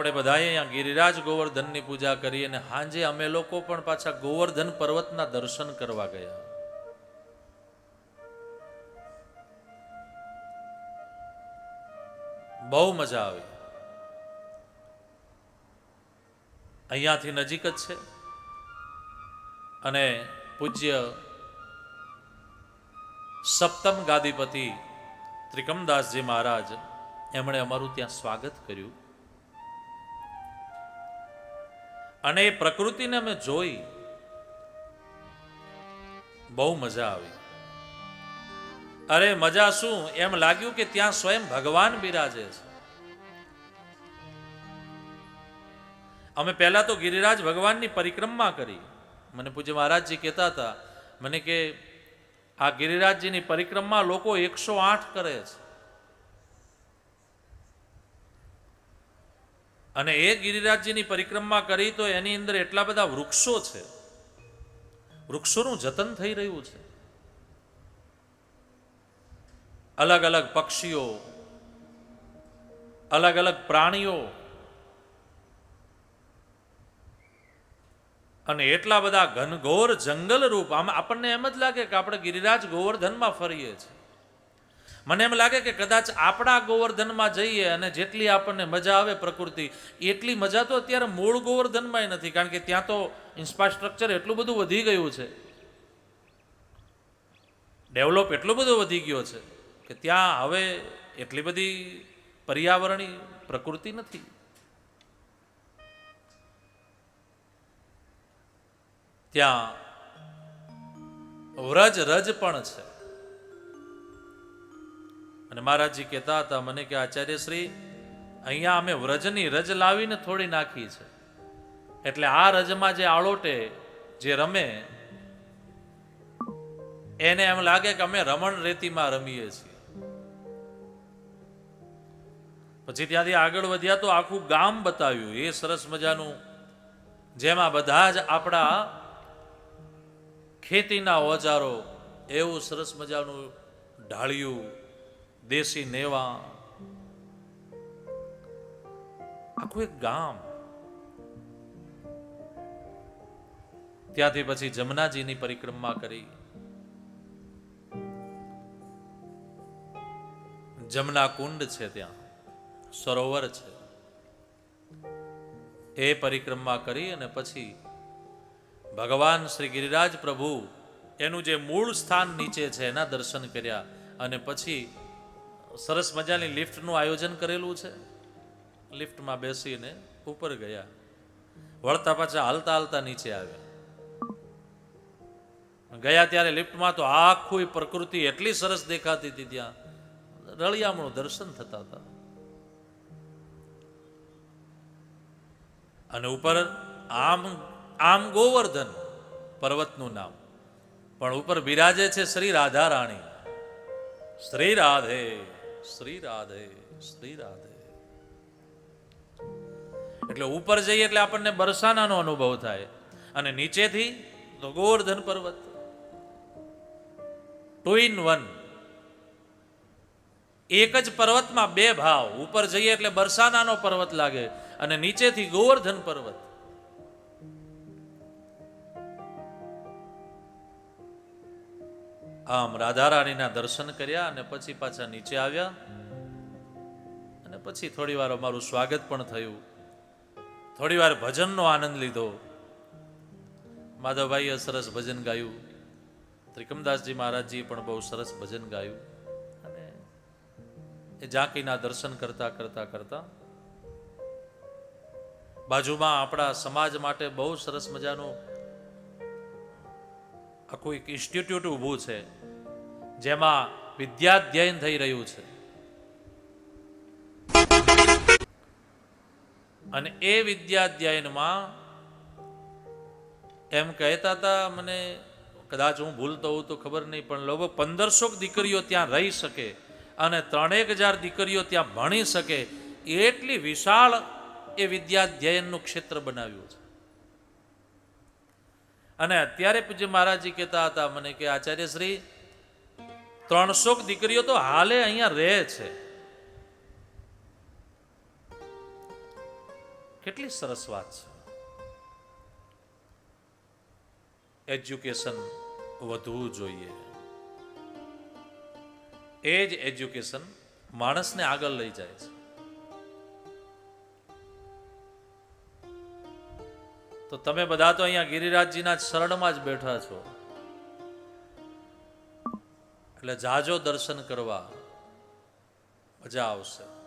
આપણે બધાએ અહીંયા ગિરિરાજ ગોવર્ધનની પૂજા કરી અને હાંજે અમે લોકો પણ પાછા ગોવર્ધન પર્વતના દર્શન કરવા ગયા. બહુ મજા આવી. અહીંયાથી નજીક જ છે. અને પૂજ્ય સપ્તમ ગાદીપતિ ત્રિકમદાસજી મહારાજ, એમણે અમારું ત્યાં સ્વાગત કર્યું. અને એ પ્રકૃતિને અમે જોઈ બહુ મજા આવી. અરે મજા શું? એમ લાગ્યું કે ત્યાં સ્વયં ભગવાન બિરાજે છે. અમે પહેલા તો ગિરિરાજ ભગવાનની પરિક્રમા કરી. મને પૂજ્ય મહારાજજી કહેતા હતા, મને કે આ ગિરિરાજજીની પરિક્રમા લોકો એકસો આઠ કરે છે. અને એ ગિરિરાજજીની પરિક્રમા કરી તો એની અંદર એટલા બધા વૃક્ષો છે. વૃક્ષોનું જતન થઈ રહ્યું છે. અલગ અલગ પક્ષીઓ, અલગ અલગ પ્રાણીઓ અને એટલા બધા ઘનઘોર જંગલ રૂપ આમ આપણને એમ જ લાગે કે આપણે ગિરિરાજ ગોવર્ધનમાં ફરીએ છીએ. મને એમ લાગે કે કદાચ આપણા ગોવર્ધનમાં જઈએ અને જેટલી આપણને મજા આવે પ્રકૃતિ, એટલી મજા તો અત્યારે મૂળ ગોવર્ધનમાં નથી, કારણ કે ત્યાં તો ઇન્ફ્રાસ્ટ્રક્ચર એટલું બધું વધી ગયું છે. ડેવલપ એટલો બધો વધી ગયો છે કે ત્યાં હવે એટલી બધી પર્યાવરણી, પ્રકૃતિ નથી. ત્યાં વ્રજ રજ પણ છે. અને મહારાજજી કહેતા હતા, મને કે આચાર્યશ્રી, અહીંયા અમે વ્રજની રજ લાવીને થોડી નાખી છે. એટલે આ રજમાં જે આળોટે જે રમે, એને એમ લાગે કે અમે રમણ રેતીમાં રમીએ છીએ. પછી ત્યાંથી આગળ વધ્યા તો આખું ગામ બતાવ્યું. એ સરસ મજાનું, જેમાં બધા જ આપણા ખેતીના ઓજારો, એવું સરસ મજાનું ઢાળિયું દેશી નેવા, આખું એક ગામ. ત્યાંથી પછી જમનાજીની પરિક્રમા કરી. જમના કુંડ છે ત્યાં, સરોવર છે. એ પરિક્રમા કરી અને પછી ભગવાન શ્રી ગિરિરાજ પ્રભુ એનું જે મૂળ સ્થાન નીચે છે એના દર્શન કર્યા અને પછી સરસ મજાની લિફ્ટનું આયોજન કરેલું છે. લિફ્ટમાં બેસીને ઉપર ગયા. વળતા પાછા હાલતા હાલતા નીચે આવ્યા. ગયા ત્યારે લિફ્ટમાં તો આખું પ્રકૃતિ એટલી સરસ દેખાતી હતી ત્યાં. રળિયામણું દર્શન થતા હતા. અને ઉપર આમ આમ ગોવર્ધન પર્વતનું નામ. પણ ઉપર બિરાજે છે શ્રી રાધા રાણી. શ્રી રાધે. શ્રી રાધે એટલે ઉપર જઈએ એટલે આપણને બરસાનાનો અનુભવ થાય. અને નીચેથી તો ગોવર્ધન પર્વત. ટુ ઇન વન એક જ પર્વતમાં બે ભાવ. ઉપર જઈએ એટલે બરસાનાનો પર્વત લાગે. અને નીચેથી ગોવર્ધન પર્વત. આમ રાધા રાણીના દર્શન કર્યા અને પછી પાછા નીચે આવ્યા. અને પછી થોડી વાર અમારું સ્વાગત પણ થયું. થોડી વાર ભજનનો આનંદ લીધો. માધવભાઈએ સરસ ભજન ગાયું. ત્રિકમદાસજી મહારાજજીએ પણ બહુ સરસ ભજન ગાયું. અને એ ઝાંકીના દર્શન કરતા કરતા કરતા બાજુમાં આપણા સમાજ માટે બહુ સરસ મજાનું આખું એક ઇન્સ્ટિટ્યૂટ ઊભું છે, જેમાં વિદ્યાધ્યયન થઈ રહ્યું છે. અને એ વિદ્યાધ્યયનમાં એમ કહેતા હતા, મને કદાચ હું ભૂલતો હોઉં તો ખબર નહીં, પણ લગભગ પંદરસો દીકરીઓ ત્યાં રહી શકે અને ત્રણેક હજાર દીકરીઓ ત્યાં ભણી શકે. એટલી વિશાળ એ વિદ્યાધ્યયનનું ક્ષેત્ર બનાવ્યું છે. અને અત્યારે પૂજ્ય મહારાજજી કહેતા હતા મને કે આચાર્યશ્રી ત્રણસો દીકરીઓ તો હાલે અહીંયા રહે છે. કેટલી સરસ વાત છે. એજ્યુકેશન વધવું જોઈએ. એ જ એજ્યુકેશન માણસને આગળ લઈ જાય છે. તો તમે બધા તો અહીંયા ગિરિરાજજીના શરણમાં જ બેઠા છો. એટલે જાજો દર્શન કરવા. મજા આવશે.